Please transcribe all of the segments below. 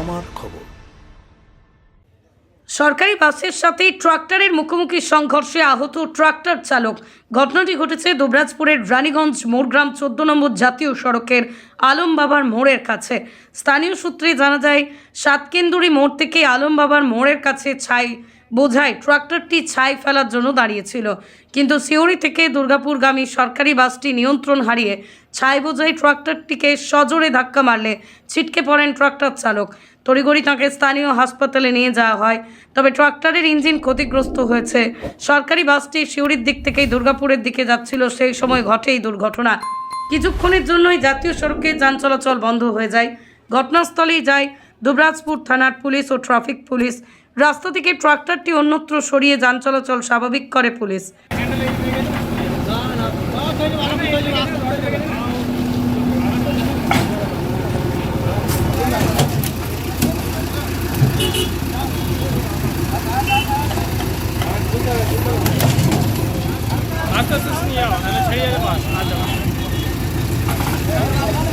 আমার খবর। সরকারি বাসের সাথে ট্রাক্টরের মুখোমুখি সংঘর্ষে আহত ট্রাক্টর চালক। ঘটনাটি ঘটেছে দুবরাজপুরের রানীগঞ্জ মোরগ্রাম চোদ্দ নম্বর জাতীয় সড়কের আলম বাবার মোড়ের কাছে। স্থানীয় সূত্রে জানা যায়, সাতকেন্দুরি মোড় থেকে আলম বাবার মোড়ের কাছে ছাই বোঝায় ট্রাক্টরটি ছাই ফেলার জন্য দাঁড়িয়েছিল। কিন্তু সিউড়ি থেকে দুর্গাপুরগামী সরকারি বাসটি নিয়ন্ত্রণ হারিয়ে ছাই বোঝাই ট্রাক্টরটিকে সজোরে ধাক্কা মারলে ছিটকে পড়েন ট্রাক্টর চালক। তড়িঘড়ি তাঁকে স্থানীয় হাসপাতালে নিয়ে যাওয়া হয়। তবে ট্রাক্টরের ইঞ্জিন ক্ষতিগ্রস্ত হয়েছে। সরকারি বাসটি সিউড়ির দিক থেকেই দুর্গাপুরের দিকে যাচ্ছিল। সেই সময় ঘটে এই দুর্ঘটনা। কিছুক্ষণের জন্যই জাতীয় সড়কে যান চলাচল বন্ধ হয়ে যায়। ঘটনাস্থলেই যায় দুবরাজপুর থানার পুলিশ ও ট্রাফিক পুলিশ। রাস্তা থেকে ট্রাক্টরটি অন্যত্র সরিয়ে যান চলাচল স্বাভাবিক করে পুলিশ। যাও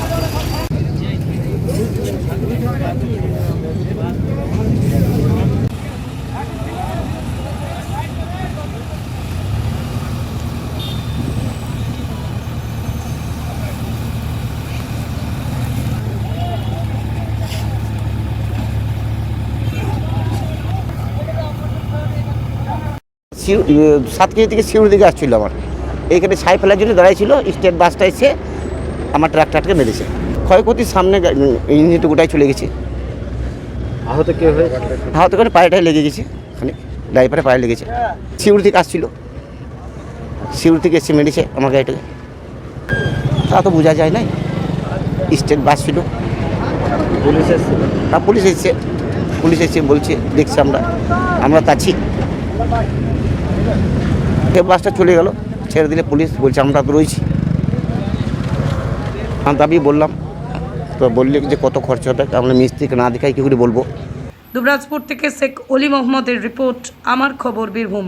সিউ- সাত কেজি থেকে সিউড়ি দিকে আসছিল আমার। এইখানে ছাই ফেলার জন্য দাঁড়াইছিল স্টেট বাসটা এসে আমার ট্রাক্টরকে মেরেছে। ক্ষয়ক্ষতির সামনে ইঞ্জিনটা গোটাই চলে গেছে। আহত কে হয়ে? হাতে করে পায়েটাই লেগে গেছে ওখানে ড্রাইভারে পায়ে লেগেছে। সিউড়ি থেকে আসছিল। সিউড়ি থেকে এসে মেরেছে আমার গাড়িটাকে। তা তো বোঝা যায় নাই। স্টেট বাস ছিল। পুলিশ এসেছিল? আর পুলিশ এসছে। পুলিশ এসে বলছে দেখছি আমরা। আমরা তো আছি। সে বাসটা চলে গেল, ছেড়ে দিলে পুলিশ বলছে, আমরা তো রয়েছি। আমি বললাম, তো বললে যে কত খরচ হবে আমরা মিস্ত্রিকে না দেখাই কী করে বলব? দুবরাজপুর থেকে শেখ অলি মোহাম্মদের রিপোর্ট, আমার খবর বীরভূম।